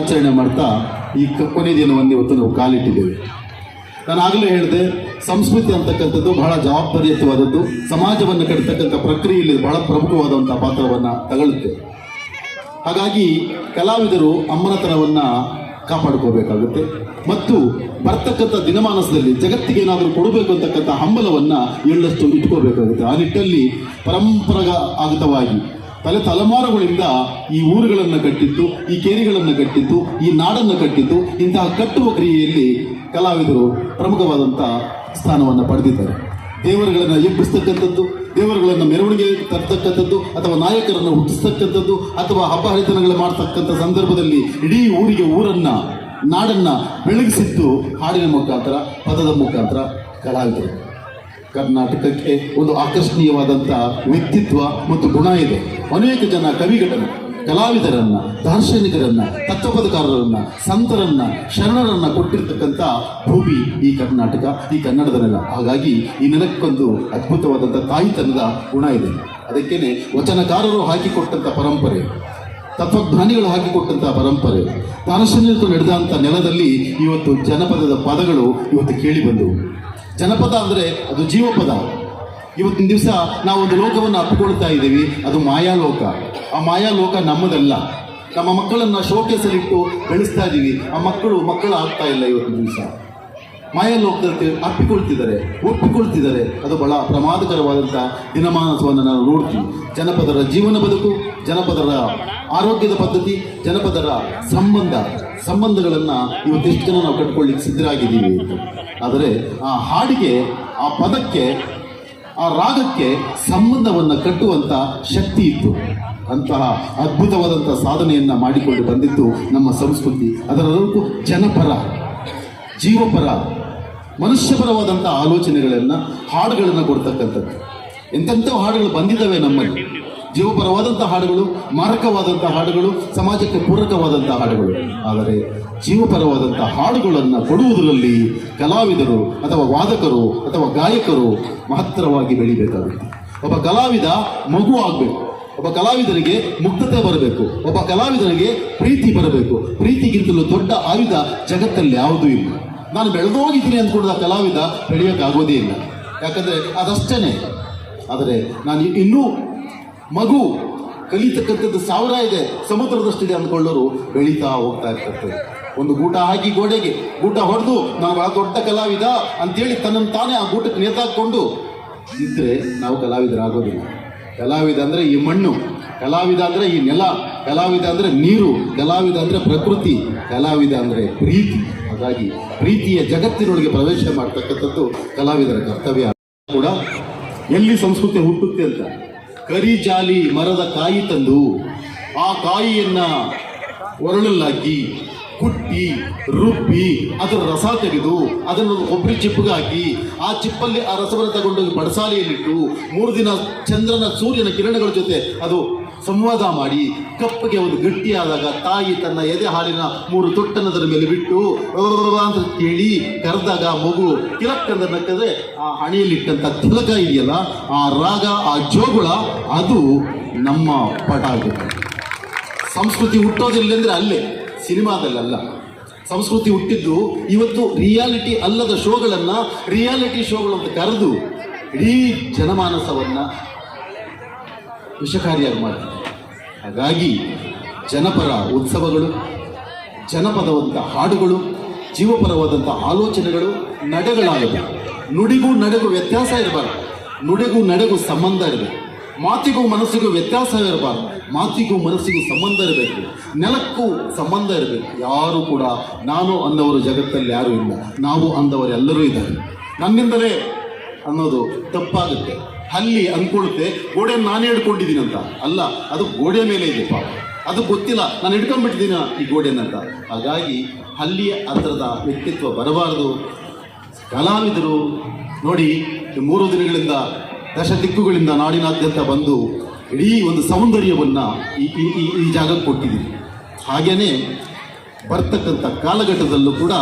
ಆಚರಣೆ ಮಾಡ್ತಾ ಈ ಕೊನೆ ದಿನವನ್ನು ಇವತ್ತು ನಾವು ಕಾಲಿಟ್ಟಿದ್ದೇವೆ. ನಾನು ಆಗಲೇ ಹೇಳಿದೆ, ಸಂಸ್ಕೃತಿ ಅಂತಕ್ಕಂಥದ್ದು ಬಹಳ ಜವಾಬ್ದಾರಿಯುತವಾದದ್ದು. ಸಮಾಜವನ್ನು ಕಟ್ಟತಕ್ಕಂಥ ಪ್ರಕ್ರಿಯೆಯಲ್ಲಿ ಬಹಳ ಪ್ರಮುಖವಾದಂಥ ಪಾತ್ರವನ್ನು ತಗೊಳ್ಳುತ್ತೆ. ಹಾಗಾಗಿ ಕಲಾವಿದರು ಅಮ್ಮನತನವನ್ನ ಕಾಪಾಡ್ಕೋಬೇಕಾಗುತ್ತೆ ಮತ್ತು ಬರ್ತಕ್ಕಂಥ ದಿನಮಾನಸದಲ್ಲಿ ಜಗತ್ತಿಗೆ ಏನಾದರೂ ಕೊಡಬೇಕು ಅಂತಕ್ಕಂಥ ಹಂಬಲವನ್ನು ಎಳ್ಳಷ್ಟು ಇಟ್ಕೋಬೇಕಾಗುತ್ತೆ ಆ ನಿಟ್ಟಲ್ಲಿ ಪರಂಪರಾಗತವಾಗಿ ತಲೆ ತಲೆಮಾರುಗಳಿಂದ ಈ ಊರುಗಳನ್ನು ಕಟ್ಟಿದ್ದು, ಈ ಕೇರಿಗಳನ್ನು ಕಟ್ಟಿದ್ದು, ಈ ನಾಡನ್ನು ಕಟ್ಟಿದ್ದು, ಇಂತಹ ಕಟ್ಟುವ ಕ್ರಿಯೆಯಲ್ಲಿ ಕಲಾವಿದರು ಪ್ರಮುಖವಾದಂಥ ಸ್ಥಾನವನ್ನು ಪಡೆದಿದ್ದಾರೆ. ದೇವರುಗಳನ್ನು ಎಬ್ಬಿಸ್ತಕ್ಕಂಥದ್ದು, ದೇವರುಗಳನ್ನು ಮೆರವಣಿಗೆ ತರ್ತಕ್ಕಂಥದ್ದು, ಅಥವಾ ನಾಯಕರನ್ನು ಹುಟ್ಟಿಸ್ತಕ್ಕಂಥದ್ದು, ಅಥವಾ ಹಬ್ಬ ಹರಿತನಗಳು ಮಾಡ್ತಕ್ಕಂಥ ಸಂದರ್ಭದಲ್ಲಿ ಇಡೀ ಊರಿಗೆ ಊರನ್ನ, ನಾಡನ್ನ ಬೆಳಗಿಸಿದ್ದು ಹಾಡಿನ ಮುಖಾಂತರ, ಪದದ ಮುಖಾಂತರ ಕಲಾವಿದರು. ಕರ್ನಾಟಕಕ್ಕೆ ಒಂದು ಆಕರ್ಷಣೀಯವಾದಂಥ ವ್ಯಕ್ತಿತ್ವ ಮತ್ತು ಗುಣ ಇದೆ. ಅನೇಕ ಜನ ಕವಿಗಳನ್ನು, ಕಲಾವಿದರನ್ನ, ದಾರ್ಶನಿಕರನ್ನ, ತತ್ವಪದಕಾರರನ್ನ, ಸಂತರನ್ನ, ಶರಣರನ್ನ ಕೊಟ್ಟಿರ್ತಕ್ಕಂಥ ಭೂಮಿ ಈ ಕರ್ನಾಟಕ, ಈ ಕನ್ನಡದ ನೆಲ ಹಾಗಾಗಿ ಈ ನೆಲಕ್ಕೊಂದು ಅದ್ಭುತವಾದಂಥ ತಾಯಿತನದ ಗುಣ ಇದೆ. ಅದಕ್ಕೇನೆ ವಚನಕಾರರು ಹಾಕಿಕೊಟ್ಟಂಥ ಪರಂಪರೆ, ತತ್ವಜ್ಞಾನಿಗಳು ಹಾಕಿಕೊಟ್ಟಂತಹ ಪರಂಪರೆ, ದಾರ್ಶನಿಕರು ನಡೆದಂಥ ನೆಲದಲ್ಲಿ ಇವತ್ತು ಜನಪದದ ಪದಗಳು ಇವತ್ತು ಕೇಳಿ ಬಂದವು. ಜನಪದ ಅಂದರೆ ಅದು ಜೀವಪದ. ಇವತ್ತಿನ ದಿವಸ ನಾವು ಒಂದು ಲೋಕವನ್ನು ಅಪ್ಪಿಕೊಳ್ತಾ ಇದ್ದೀವಿ, ಅದು ಮಾಯಾಲೋಕ. ಆ ಮಾಯಾಲೋಕ ನಮ್ಮದಲ್ಲ. ನಮ್ಮ ಮಕ್ಕಳನ್ನು ಶೋಕೇಸಲ್ಲಿಟ್ಟು ಬೆಳೆಸ್ತಾ ಇದ್ದೀವಿ. ಆ ಮಕ್ಕಳು ಮಕ್ಕಳು ಆಗ್ತಾ ಇಲ್ಲ ಇವತ್ತಿನ ದಿವಸ. ಮಾಯಾಲೋಕದಲ್ಲಿ ಅಪ್ಪಿಕೊಳ್ತಿದ್ದಾರೆ, ಒಪ್ಪಿಕೊಳ್ತಿದ್ದಾರೆ. ಅದು ಬಹಳ ಪ್ರಮಾದಕರವಾದಂಥ ದಿನಮಾನಸವನ್ನು ನಾವು ನೋಡ್ತೀವಿ ಜನಪದರ ಜೀವನ ಬದುಕು, ಜನಪದರ ಆರೋಗ್ಯದ ಪದ್ಧತಿ, ಜನಪದರ ಸಂಬಂಧ, ಸಂಬಂಧಗಳನ್ನು ಇವತ್ತೆಷ್ಟು ಜನ ನಾವು ಕಟ್ಕೊಳ್ಳಿಕ್ಕೆ ಸಿದ್ಧರಾಗಿದ್ದೀವಿ. ಆದರೆ ಆ ಹಾಡಿಗೆ, ಆ ಪದಕ್ಕೆ, ಆ ರಾಗಕ್ಕೆ ಸಂಬಂಧವನ್ನು ಕಟ್ಟುವಂಥ ಶಕ್ತಿ ಇತ್ತು. ಅಂತಹ ಅದ್ಭುತವಾದಂಥ ಸಾಧನೆಯನ್ನು ಮಾಡಿಕೊಂಡು ಬಂದಿದ್ದು ನಮ್ಮ ಸಂಸ್ಕೃತಿ. ಅದರಲ್ಲೂ ಜನಪರ. ಜೀವಪರ ಮನುಷ್ಯಪರವಾದಂಥ ಆಲೋಚನೆಗಳನ್ನು, ಹಾಡುಗಳನ್ನು ಕೊಡ್ತಕ್ಕಂಥದ್ದು. ಎಂತೆಂಥ ಹಾಡುಗಳು ಬಂದಿದ್ದಾವೆ ನಮ್ಮಲ್ಲಿ. ಜೀವಪರವಾದಂಥ ಹಾಡುಗಳು ಮಾರಕವಾದಂಥ ಹಾಡುಗಳು, ಸಮಾಜಕ್ಕೆ ಪೂರಕವಾದಂಥ ಹಾಡುಗಳು. ಆದರೆ ಜೀವಪರವಾದಂಥ ಹಾಡುಗಳನ್ನು ಕೊಡುವುದರಲ್ಲಿ ಕಲಾವಿದರು ಅಥವಾ ವಾದಕರು ಅಥವಾ ಗಾಯಕರು ಮಹತ್ತರವಾಗಿ ಬೆಳಿಬೇಕಾಗುತ್ತೆ. ಒಬ್ಬ ಕಲಾವಿದ ಮಗು ಆಗಬೇಕು. ಒಬ್ಬ ಕಲಾವಿದನಿಗೆ ಮುಕ್ತತೆ ಬರಬೇಕು. ಒಬ್ಬ ಕಲಾವಿದನಿಗೆ ಪ್ರೀತಿ ಬರಬೇಕು. ಪ್ರೀತಿಗಿಂತಲೂ ದೊಡ್ಡ ಆಯುಧ ಜಗತ್ತಲ್ಲಿ ಯಾವುದೂ ಇಲ್ಲ. ನಾನು ಬೆಳೆದೋಗಿದ್ದೀನಿ ಅಂದ್ಕೊಂಡ ಕಲಾವಿದ ಬೆಳೆಯೋಕ್ಕಾಗೋದೇ ಇಲ್ಲ. ಯಾಕಂದರೆ ಅದಷ್ಟೇ ಆದರೆ ನಾನು ಇನ್ನೂ ಮಗು ಕಲಿತಕ್ಕಂಥದ್ದು ಸಾವಿರ ಇದೆ, ಸಮುದ್ರದಷ್ಟಿದೆ ಅಂದ್ಕೊಳ್ಳೋರು ಬೆಳೀತಾ ಹೋಗ್ತಾ ಇರ್ತದೆ ಒಂದು ಗೂಟ ಹಾಕಿ ಗೋಡೆಗೆ, ಗೂಟ ಹೊಡೆದು ನಾನು ಬಹಳ ದೊಡ್ಡ ಕಲಾವಿದ ಅಂತೇಳಿ ತನ್ನನ್ನು ತಾನೇ ಆ ಗೂಟಕ್ಕೆ ನೇತಾಕೊಂಡು ಇದ್ದರೆ ನಾವು ಕಲಾವಿದರಾಗೋದಿಲ್ಲ. ಕಲಾವಿದ ಅಂದರೆ ಈ ಮಣ್ಣು. ಕಲಾವಿದ ಅಂದರೆ ಈ ನೆಲ, ಕಲಾವಿದ ಅಂದರೆ ನೀರು, ಕಲಾವಿದ ಅಂದರೆ ಪ್ರಕೃತಿ, ಕಲಾವಿದ ಅಂದರೆ ಪ್ರೀತಿ. ಹಾಗಾಗಿ ಪ್ರೀತಿಯ ಜಗತ್ತಿನೊಳಗೆ ಪ್ರವೇಶ ಮಾಡ್ತಕ್ಕಂಥದ್ದು ಕಲಾವಿದರ ಕರ್ತವ್ಯ. ಕೂಡ ಎಲ್ಲಿ ಸಂಸ್ಕೃತಿ ಹುಟ್ಟುತ್ತೆ ಅಂತ? ಕರಿಜಾಲಿ ಮರದ ಕಾಯಿ ತಂದು ಆ ಕಾಯಿಯನ್ನ ಒರಳಲ್ಲಾಕಿ, ಕುಟ್ಟಿ, ರುಬ್ಬಿ, ಅದರ ರಸ ತೆಗೆದು ಅದನ್ನು ಕೊಬ್ಬರಿ ಚಿಪ್ಪಿಗೆ ಹಾಕಿ, ಆ ಚಿಪ್ಪಲ್ಲಿ ಆ ರಸವನ್ನು ತಗೊಂಡೋಗಿ ಬಡಸಾಲೆಯಲ್ಲಿಟ್ಟು ಮೂರು ದಿನ ಚಂದ್ರನ ಸೂರ್ಯನ ಕಿರಣಗಳ ಜೊತೆ ಅದು ಸಂವಾದ ಮಾಡಿ ಕಪ್ಪಗೆ ಒಂದು ಗಟ್ಟಿಯಾದಾಗ ತಾಯಿ ತನ್ನ ಎದೆ ಹಾಲಿನ ಮೂರು ತೊಟ್ಟನದರ ಮೇಲೆ ಬಿಟ್ಟು ಅಂತ ಕೇಳಿ ಕರೆದಾಗ ಮಗು ಕಿಲಕ್ಕಂದ ನಕ್ಕದ್ರೆ ಆ ಹಣೆಯಲ್ಲಿಟ್ಟಂಥ ತಿಲಕ ಇದೆಯಲ್ಲ, ಆ ರಾಗ, ಆ ಜೋಗುಳ, ಅದು ನಮ್ಮ ಪಟ ಸಂಸ್ಕೃತಿ ಹುಟ್ಟೋದಿಲ್ಲ ಅಂದ್ರೆ ಅಲ್ಲೇ ಸಿನಿಮಾದಲ್ಲಲ್ಲ ಸಂಸ್ಕೃತಿ ಹುಟ್ಟಿದ್ದು ಇವತ್ತು ರಿಯಾಲಿಟಿ ಅಲ್ಲದ ಶೋಗಳನ್ನ, ರಿಯಾಲಿಟಿ ಶೋಗಳು ಅಂತ ಕರೆದು ಇಡೀ ಜನಮಾನಸವನ್ನ ವಿಷಕಾರಿಯಾಗಿ ಮಾಡ್ತಿದೆ ಹಾಗಾಗಿ ಜನಪರ ಉತ್ಸವಗಳು, ಜನಪದವಂತ ಹಾಡುಗಳು ಜೀವಪರವಾದಂಥ ಆಲೋಚನೆಗಳು ನಡೆಗಳಾಗಬೇಕು. ನುಡಿಗೂ ನಡೆಗೂ ವ್ಯತ್ಯಾಸ ಇರಬಾರ್ದು. ನುಡಿಗೂ ನಡೆಗೂ ಸಂಬಂಧ ಇರಬೇಕು. ಮಾತಿಗೂ ಮನಸ್ಸಿಗೂ ವ್ಯತ್ಯಾಸ ಇರಬಾರ್ದು. ಮಾತಿಗೂ ಮನಸ್ಸಿಗೂ ಸಂಬಂಧ ಇರಬೇಕು. ನೆಲಕ್ಕೂ ಸಂಬಂಧ ಇರಬೇಕು. ಯಾರು ಕೂಡ ನಾನು ಅಂದವರು ಜಗತ್ತಲ್ಲಿ ಯಾರೂ ಇಲ್ಲ. ನಾವು ಅಂದವರೆಲ್ಲರೂ ಇದ್ದಾರೆ. ನನ್ನಿಂದಲೇ ಅನ್ನೋದು ತಪ್ಪಾಗುತ್ತೆ. ಅಲ್ಲಿ ಅಂದ್ಕೊಳ್ಳುತ್ತೆ ಗೋಡೆ ನಾನೇ ಹಿಡ್ಕೊಂಡಿದ್ದೀನಿ ಅಂತ. ಅಲ್ಲ, ಅದು ಗೋಡೆ ಮೇಲೆ ಇದೆ ಪಾಪ. ಅದು ಗೊತ್ತಿಲ್ಲ, ನಾನು ಹಿಡ್ಕೊಂಡ್ಬಿಟ್ಟಿದ್ದೀನ ಈ ಗೋಡೆನಂತ ಹಾಗಾಗಿ ಹಲ್ಲಿಯ ಆ ಥರದ ವ್ಯಕ್ತಿತ್ವ ಬರಬಾರದು. ಕಲಾವಿದರು ನೋಡಿ ಮೂರು ದಿನಗಳಿಂದ ದಶ ದಿಕ್ಕುಗಳಿಂದ ನಾಡಿನಾದ್ಯಂತ ಬಂದು ಇಡೀ ಒಂದು ಸೌಂದರ್ಯವನ್ನು ಈ- ಈ ಈ ಜಾಗಕ್ಕೆ ಕೊಟ್ಟಿದ್ದೀನಿ. ಹಾಗೆಯೇ ಬರ್ತಕ್ಕಂಥ ಕಾಲಘಟ್ಟದಲ್ಲೂ ಕೂಡ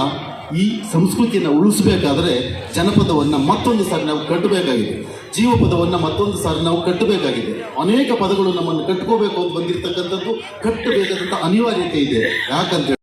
ಈ ಸಂಸ್ಕೃತಿಯನ್ನು ಉಳಿಸಬೇಕಾದ್ರೆ ಜನಪದವನ್ನು ಮತ್ತೊಂದು ಸಾರಿ ನಾವು ಕಟ್ಟಬೇಕಾಗಿದೆ. ಜೀವಪದವನ್ನು ಮತ್ತೊಂದು ಸಾರಿ ನಾವು ಕಟ್ಟಬೇಕಾಗಿದೆ. ಅನೇಕ ಪದಗಳು ನಮ್ಮನ್ನು ಕಟ್ಕೋಬೇಕು ಅಂತ ಬಂದಿರತಕ್ಕಂಥದ್ದು, ಕಟ್ಟಬೇಕಾದಂಥ ಅನಿವಾರ್ಯತೆ ಇದೆ. ಯಾಕಂತ